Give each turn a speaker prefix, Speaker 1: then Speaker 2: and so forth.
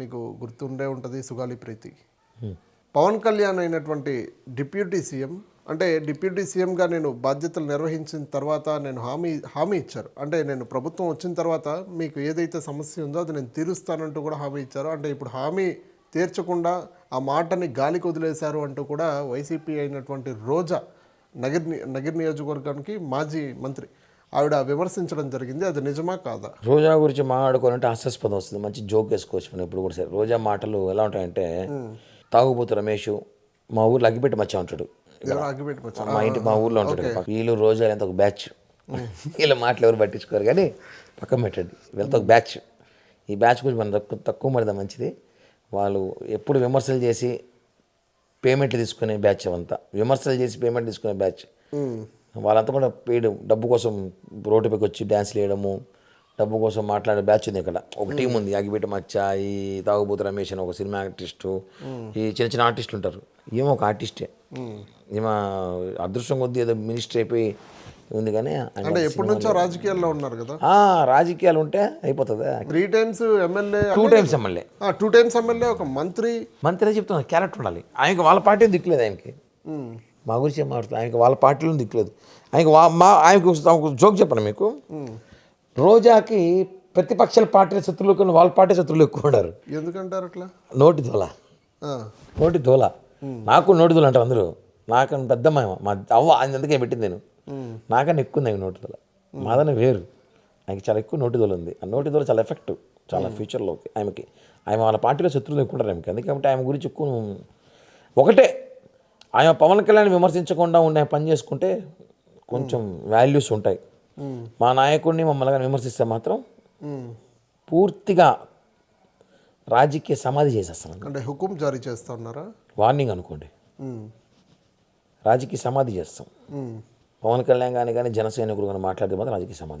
Speaker 1: మీకు గుర్తుండే ఉంటుంది సుగాలి ప్రీతి. పవన్ కళ్యాణ్ అయినటువంటి డిప్యూటీ సీఎం అంటే డిప్యూటీ సీఎంగా నేను బాధ్యతలు నిర్వహించిన తర్వాత నేను హామీ హామీ ఇచ్చారు. అంటే నేను ప్రభుత్వం వచ్చిన తర్వాత మీకు ఏదైతే సమస్య ఉందో అది నేను తీరుస్తానంటూ కూడా హామీ ఇచ్చారు. అంటే ఇప్పుడు హామీ తీర్చకుండా ఆ మాటని గాలికి వదిలేశారు అంటూ కూడా వైసీపీ అయినటువంటి రోజా నగర్ నగర్ నియోజకవర్గానికి మాజీ మంత్రి ఆవిడ విమర్శించడం జరిగింది. అది నిజమా కాదా?
Speaker 2: రోజా గురించి మాట్లాడుకోవాలంటే హాస్యాస్పదం వస్తుంది. మంచి జోక్ వేసుకోవచ్చు మనం ఎప్పుడు కూడా. సరే రోజా మాటలు ఎలా ఉంటాయంటే తాగుబోతు రమేష్ మా ఊర్లో అగ్గిపెట్టి మచ్చా ఉంటాడు. మా ఇంటి మా ఊర్లో ఉంటాడు. వీళ్ళు రోజా ఎంత ఒక బ్యాచ్. వీళ్ళ మాటలు ఎవరు పట్టించుకోరు. కానీ పక్కన పెట్టండి. వీళ్ళతో ఒక బ్యాచ్. ఈ బ్యాచ్ గురించి మనం తక్కువ తక్కువ మరిదా మంచిది. వాళ్ళు ఎప్పుడు విమర్శలు చేసి పేమెంట్లు తీసుకునే బ్యాచ్ అవంతా. విమర్శలు చేసి పేమెంట్ తీసుకునే బ్యాచ్. వాళ్ళంతా కూడా పెయిడ్ డబ్బు కోసం రోడ్డుపైకి వచ్చి డ్యాన్స్లు వేయడము డబ్బు కోసం మాట్లాడే బ్యాచ్ ఉంది ఇక్కడ. ఒక టీం ఉంది అగిపెట్టి మచ్చ ఈ తాగుబోతు రమేష్ అని ఒక సినిమా ఆర్టిస్టు. ఈ చిన్న చిన్న ఆర్టిస్టులు ఉంటారు. ఏమో ఒక ఆర్టిస్టే. ఈమె అదృష్టం కొద్దీ ఏదో మినిస్టర్ అయిపోయి ఉంది కానీ
Speaker 1: అంటే ఎప్పటి నుంచో రాజకీయాల్లో ఉన్నారు కదా?
Speaker 2: రాజకీయాలు ఉంటే అయిపోతుందా.
Speaker 1: Three times MLA
Speaker 2: two times MLA.
Speaker 1: Two times MLA ఒక మంత్రి.
Speaker 2: మంత్రి చెప్తున్నా క్యారెక్టర్ ఉండాలి. ఆయనకి వాళ్ళ పార్టీ దిక్కులేదు ఆయనకి. మా గురించి మాట్లాడుతుంది ఆయనకి వాళ్ళ పార్టీలో దిక్కులేదు ఆయనకి మా ఆయనకు జోక్ చెప్పను మీకు? రోజాకి ప్రతిపక్షాల పార్టీల శత్రువులు కన్నా వాళ్ళ పార్టీ శత్రువులు ఎక్కువ ఉన్నారు.
Speaker 1: ఎందుకంటారు అట్లా?
Speaker 2: నోటి దోల. నోటి దోల. నాకు నోటి దోల అంటారు అందరూ. నాకన్నా పెద్ద మా అవ్వ ఆయన అందుకే పెట్టింది నేను. నాకన్నా ఎక్కువ ఉంది నోటి దోల. మాదనే వేరు. ఆయనకి చాలా ఎక్కువ నోటి దోల ఉంది. ఆ నోటి దోల చాలా ఎఫెక్టివ్ చాలా ఫ్యూచర్లో ఆమెకి ఆయన వాళ్ళ పార్టీలో శత్రువులు ఎక్కువ ఉంటారు ఆమెకి అందుకే ఆమె గురించి ఎక్కువ ఒకటే ఆయన పవన్ కళ్యాణ్ విమర్శించకుండా ఉండే పని చేసుకుంటే కొంచెం వాల్యూస్ ఉంటాయి. మా నాయకుడిని మమ్మల్ని కానీ విమర్శిస్తే మాత్రం. పూర్తిగా రాజకీయ సమాధి చేసేస్తాం.
Speaker 1: అంటే హుకుం జారీ చేస్తా ఉన్నారా?
Speaker 2: వార్నింగ్ అనుకోండి. రాజకీయ సమాధి చేస్తాం. పవన్ కళ్యాణ్ కానీ కానీ జన సైనికులు కానీ మాట్లాడితే మాత్రం రాజకీయ సమాధి చేస్తాం.